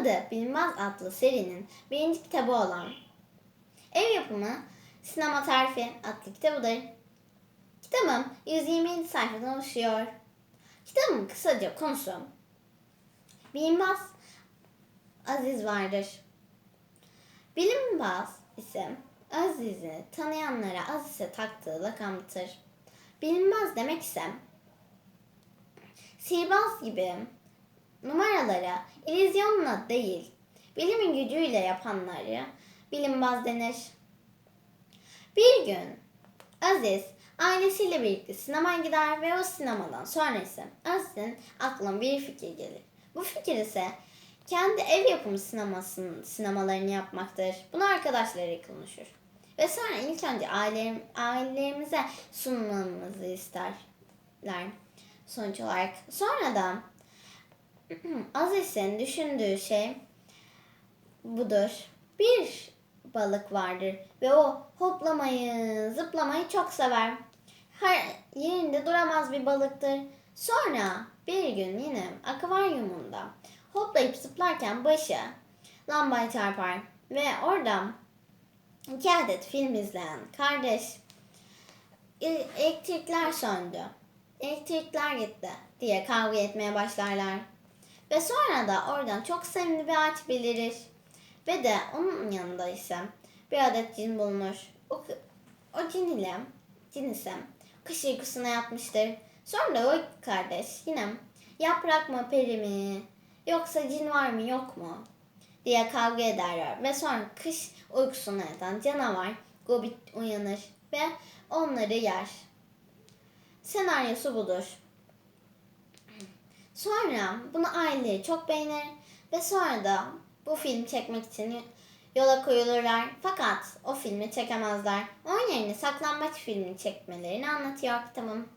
Adı Bilinmez adlı serinin birinci kitabı olan Ev Yapımı Sinema Tarifi adlı kitabıdır. Kitabım 127 sayfadan oluşuyor. Kitabın kısaca konusu Bilinmez Aziz vardır. Bilinmez ise Aziz'i tanıyanlara Aziz'e taktığı lakamdır. Bilinmez demek ise sihirbaz gibi numaralara illüzyonla değil, bilimin gücüyle yapanları bilinmez denir. Bir gün Aziz ailesiyle birlikte sinemaya gider ve o sinemadan sonra ise Aziz'in aklına bir fikir gelir. Bu fikir ise kendi ev yapımı sinemasının sinemalarını yapmaktır. Bunu arkadaşları konuşur. Ve sonra ilk önce ailem, ailelerimize sunmamızı isterler sonuç olarak. Sonra da Aziz'in düşündüğü şey budur. Bir balık vardır ve o hoplamayı, zıplamayı çok sever. Her yerinde duramaz bir balıktır. Sonra bir gün yine akvaryumunda hoplayıp zıplarken başı lambaya çarpar ve oradan iki adet film izleyen kardeş "E, elektrikler söndü. Elektrikler gitti diye kavga etmeye başlarlar. Ve sonra da oradan çok sevimli bir ağaç belirir. Ve de onun yanında ise bir adet cin bulunur. O, o cin ile cin ise kış uykusuna yatmıştır. Sonra o kardeş yine yaprak mı peri mi yoksa cin var mı yok mu diye kavga ederler. Ve sonra kış uykusuna yatan canavar Gobit uyanır ve onları yer. Senaryosu budur. Sonra bunu aileleri çok beğenir ve sonra da bu film çekmek için yola koyulurlar. Fakat o filmi çekemezler. Onun yerine saklambaç filmi çekmelerini anlatıyor kitabım.